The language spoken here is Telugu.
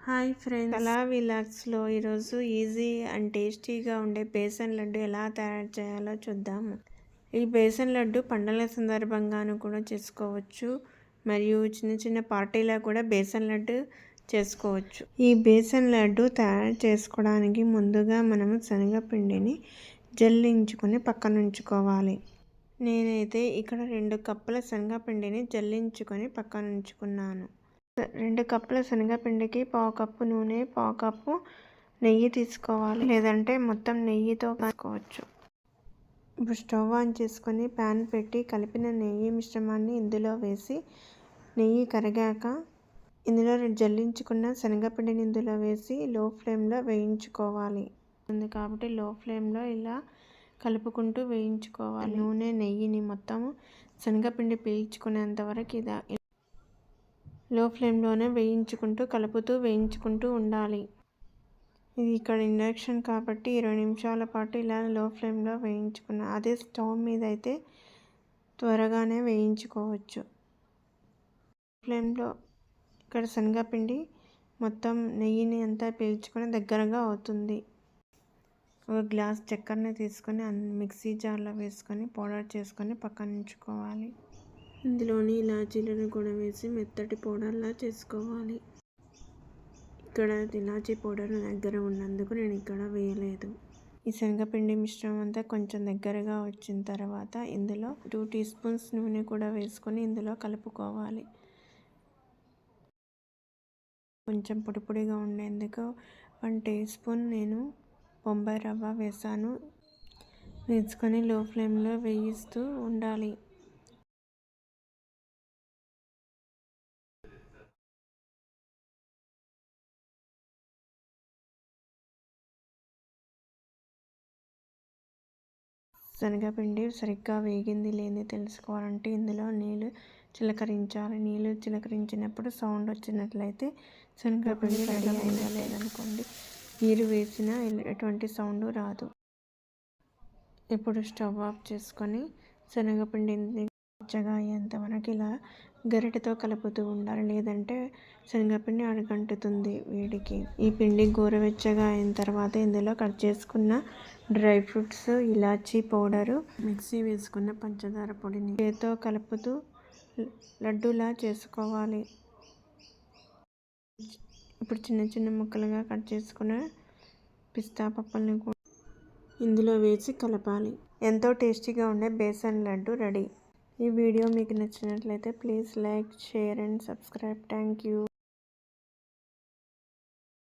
Hi friends. అలా విలాక్స్లో ఈరోజు ఈజీ అండ్ టేస్టీగా ఉండే బేసన్ లడ్డు ఎలా తయారు చేయాలో చూద్దాము ఈ బేసన్ లడ్డు పండుగల సందర్భంగాను కూడా చేసుకోవచ్చు. మరియు చిన్న చిన్న పార్టీలా కూడా బేసన్ లడ్డు చేసుకోవచ్చు. ఈ బేసన్ లడ్డు తయారు చేసుకోవడానికి ముందుగా మనము శనగపిండిని జల్లించుకొని పక్కన ఉంచుకోవాలి నేనైతే ఇక్కడ రెండు కప్పుల శనగపిండిని జల్లించుకొని పక్కన ఉంచుకున్నాను రెండు కప్పుల శనగపిండికి పావు కప్పు నూనె పావు కప్పు నెయ్యి తీసుకోవాలి. లేదంటే మొత్తం నెయ్యితో కలుపుకోవచ్చు ఇప్పుడు స్టవ్ ఆన్ చేసుకొని ప్యాన్ పెట్టి కలిపిన నెయ్యి మిశ్రమాన్ని ఇందులో వేసి నెయ్యి కరిగాక ఇందులో జల్లించుకున్న శనగపిండిని ఇందులో వేసి లో ఫ్లేమ్లో వేయించుకోవాలి. ఉంది కాబట్టి లో ఫ్లేమ్లో ఇలా కలుపుకుంటూ వేయించుకోవాలి. నూనె నెయ్యిని మొత్తం శనగపిండి పీల్చుకునేంత వరకు ఇదా లో ఫ్లేమ్లోనే వేయించుకుంటూ కలుపుతూ వేయించుకుంటూ ఉండాలి. ఇది ఇక్కడ ఇండక్షన్ కాబట్టి ఇరవై నిమిషాల పాటు ఇలా లో ఫ్లేమ్లో వేయించుకున్నాను అదే స్టవ్ మీద అయితే త్వరగానే వేయించుకోవచ్చు. ఫ్లేమ్లో ఇక్కడ శనగపిండి మొత్తం నెయ్యిని అంతా పీల్చుకొని దగ్గరగా అవుతుంది. ఒక గ్లాస్ చక్కెరని తీసుకొని మిక్సీ జార్లో వేసుకొని పౌడర్ చేసుకొని పక్కన ఉంచుకోవాలి. ఇందులోని ఇలాచీలను కూడా వేసి మెత్తటి పౌడర్లా చేసుకోవాలి. ఇక్కడ ఇలాచీ పౌడర్ దగ్గర ఉన్నందుకు నేను ఇక్కడ వేయలేదు. ఈ శనగపిండి మిశ్రమం అంతా కొంచెం దగ్గరగా వచ్చిన తర్వాత ఇందులో టూ టీ స్పూన్స్ నూనె కూడా వేసుకొని ఇందులో కలుపుకోవాలి. కొంచెం పొడిపొడిగా ఉండేందుకు వన్ టీ స్పూన్ నేను బొంబాయి రవ్వ వేసాను. వేసుకొని లో ఫ్లేమ్లో వేయిస్తూ ఉండాలి. శనగపిండి సరిగ్గా వేగింది లేని తెలుసుకోవాలంటే ఇందులో నీళ్ళు చిలకరించాలి. నీళ్ళు చిలకరించినప్పుడు సౌండ్ వచ్చినట్లయితే శనగపిండి రెడీ అయిందా లేదనుకోండి నీరు వేసినా ఎటువంటి సౌండ్ రాదు. ఇప్పుడు స్టవ్ ఆఫ్ చేసుకొని శనగపిండిని పచ్చగా అయ్యేంత వరకు ఇలా గరిటెతో కలుపుతూ ఉండాలి. లేదంటే శనగపిండి అడగంటుతుంది వేడికి. ఈ పిండి గోరవెచ్చగా అయిన తర్వాత ఇందులో కట్ చేసుకున్న డ్రై ఫ్రూట్స్ ఇలాచీ పౌడరు మిక్సీ వేసుకున్న పంచదార పొడిని చేతో కలుపుతూ లడ్డూలా చేసుకోవాలి. ఇప్పుడు చిన్న చిన్న ముక్కలుగా కట్ చేసుకున్న పిస్తా పప్పుల్ని కూడా ఇందులో వేసి కలపాలి. ఎంతో టేస్టీగా ఉండే బేసన్ లడ్డు రెడీ. ఈ వీడియో మీకు నచ్చినట్లయితే please like share and subscribe. Thank you.